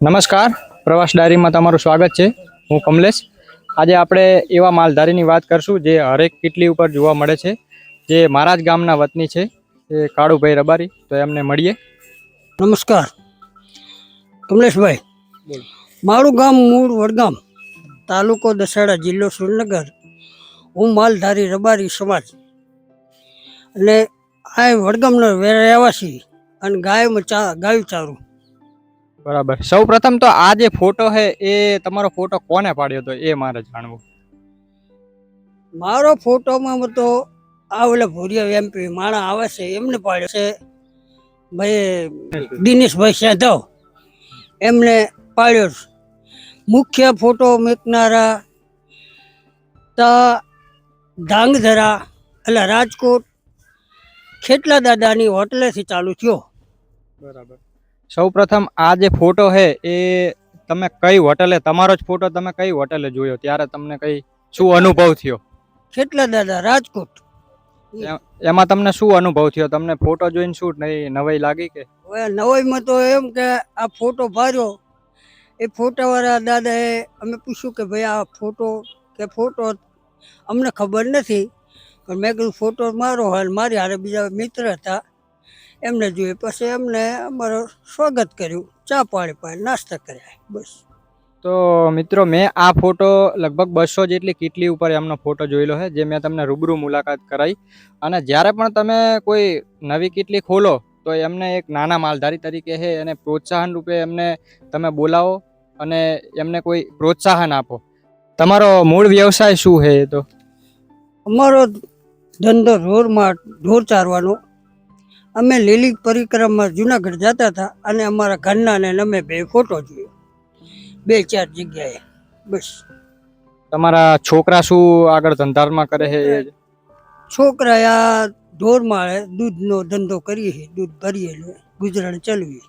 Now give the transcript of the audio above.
નમસ્કાર. પ્રવાસ ડાયરીમાં તમારું સ્વાગત છે. હું કમલેશ. આજે આપણે એવા માલધારીની વાત કરશું જે હરેક કીટલી ઉપર જોવા મળે છે. જે મારા જ ગામના વતની છે એ કાળુભાઈ રબારી. તો એમને મળીએ. નમસ્કાર. કમલેશભાઈ મારું ગામ મૂળ વડગામ તાલુકો દસાડા જિલ્લો સુરનગર હું માલધારી રબારી સમાજ. અને આ વડગામનો રહેવાસી અને ગાયમાં ચા ગાયું ચારું. બરાબર. સૌ પ્રથમ તો આ જે ફોટો છે એ તમારો ફોટો કોને પાડ્યો હતો એ મારે જાણવું. મારો ફોટોમાં તો આ ઓલે ભૂરિયા એમપી માણા આવે છે એમને પાડ્યો છે ભાઈ દિનેશભાઈ સાધવ. એમને પાડ્યો છે. મુખ્ય ફોટો મેકનારા તા ધાંગધરા એટલે રાજકોટ ખેટલા દાદાની હોટલેથી ચાલુ થયો. બરાબર. સૌ પ્રથમ આ જે ફોટો છે એ તમે કઈ હોટલે તમારો જ ફોટો તમે કઈ હોટલે જોયો? ત્યારે તમને કઈ શું અનુભવ થયો? કેટલા દાદા રાજકોટ. એમાં તમને શું અનુભવ થયો? તમને ફોટો જોઈને શું નહીં નવાઈ લાગી કે? હવે નવાઈમાં તો એમ કે આ ફોટો ભાર્યો. એ ફોટાવાળા દાદાએ અમે પૂછ્યું કે ભાઈ આ ફોટો કે ફોટો અમને ખબર નથી. પણ મેં કીધું ફોટો મારો હાલ મારી હારે બીજા મિત્ર હતા. એમને જોઈ પછી એમને અમારો સ્વાગત કર્યું. ચા પાણી પાણી નાસ્તા કર્યા. બસ. તો મિત્રો મેં આ ફોટો લગભગ બસો જેટલી કીટલી ઉપર એમનો ફોટો જોયેલો છે જે મેં તમને રૂબરૂ મુલાકાત કરાઈ. અને જ્યારે પણ તમે કોઈ નવી કીટલી ખોલો તો એમને એક નાના માલધારી તરીકે છે અને પ્રોત્સાહન રૂપે એમને તમે બોલાવો અને એમને કોઈ પ્રોત્સાહન આપો. તમારો મૂળ વ્યવસાય શું છે એ તો? અમારો ધંધો ઢોરમાં ઢોર ચારવાનો અમે લીલી પરિક્રમા જુનાગઢ જતા હતા અને અમારા ઘરના ને અમે બે ફોટો જોયો. બે ચાર જગ્યાએ. બસ. તમારા છોકરા શું આગળ ધંધારમાં કરે છે? છોકરા આ ઢોરમાં દૂધનો ધંધો કરીએ દૂધ ભરીએ ગુજરાન ચલવી